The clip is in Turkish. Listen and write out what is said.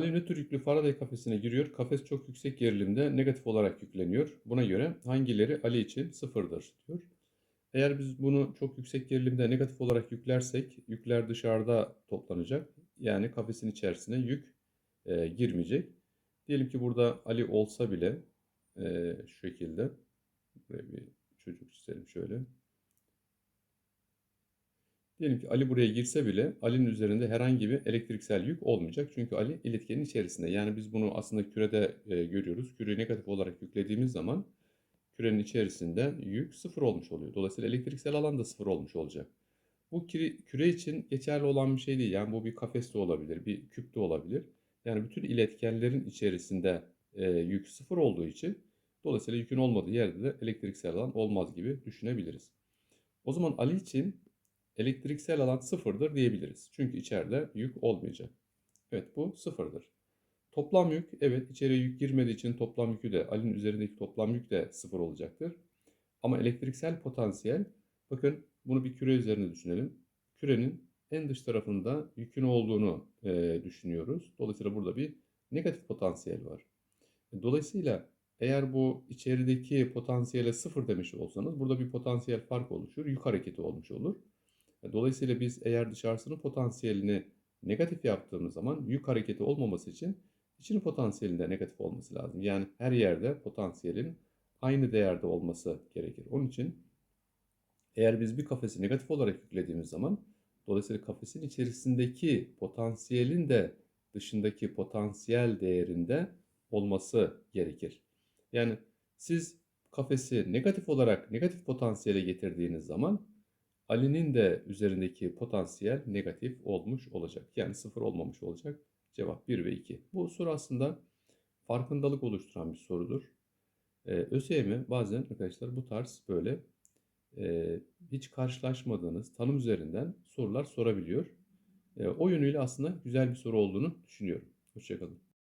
Nötr yüklü Faraday kafesine giriyor. Kafes çok yüksek gerilimde negatif olarak yükleniyor. Buna göre hangileri Ali için sıfırdır diyor. Eğer biz bunu çok yüksek gerilimde negatif olarak yüklersek yükler dışarıda toplanacak. Yani kafesin içerisine yük e, girmeyecek. Diyelim ki burada Ali olsa bile e, şu şekilde buraya bir çocuk çizelim şöyle. Diyelim ki Ali buraya girse bile Ali'nin üzerinde herhangi bir elektriksel yük olmayacak. Çünkü Ali iletkenin içerisinde. Yani biz bunu aslında kürede e, görüyoruz. Küreyi negatif olarak yüklediğimiz zaman kürenin içerisinde yük sıfır olmuş oluyor. Dolayısıyla elektriksel alan da sıfır olmuş olacak. Bu küre, için geçerli olan bir şey değil. Yani bu bir kafes de olabilir, bir küp de olabilir. Yani bütün iletkenlerin içerisinde e, yük sıfır olduğu için dolayısıyla yükün olmadığı yerde de elektriksel alan olmaz gibi düşünebiliriz. O zaman Ali için elektriksel alan sıfırdır diyebiliriz. Çünkü içeride yük olmayacak. Evet bu sıfırdır. Toplam yük evet içeriye yük girmediği için toplam yükü de Ali'nin üzerindeki toplam yük de sıfır olacaktır. Ama elektriksel potansiyel bakın bunu bir küre üzerine düşünelim. Kürenin en dış tarafında yükün olduğunu e, düşünüyoruz. Dolayısıyla burada bir negatif potansiyel var. Dolayısıyla eğer bu içerideki potansiyele sıfır demiş olsanız burada bir potansiyel fark oluşur. Yük hareketi olmuş olur. Dolayısıyla biz eğer dışarısının potansiyelini negatif yaptığımız zaman yük hareketi olmaması için içinin potansiyelinde negatif olması lazım. Yani her yerde potansiyelin aynı değerde olması gerekir. Onun için eğer biz bir kafesi negatif olarak yüklediğimiz zaman dolayısıyla kafesin içerisindeki potansiyelin de dışındaki potansiyel değerinde olması gerekir. Yani siz kafesi negatif olarak negatif potansiyele getirdiğiniz zaman Ali'nin de üzerindeki potansiyel negatif olmuş olacak. Yani sıfır olmamış olacak. Cevap 1 ve 2. Bu soru aslında farkındalık oluşturan bir sorudur. Ee, ÖSYM bazen arkadaşlar bu tarz böyle e, hiç karşılaşmadığınız tanım üzerinden sorular sorabiliyor. E, o yönüyle aslında güzel bir soru olduğunu düşünüyorum. Hoşçakalın.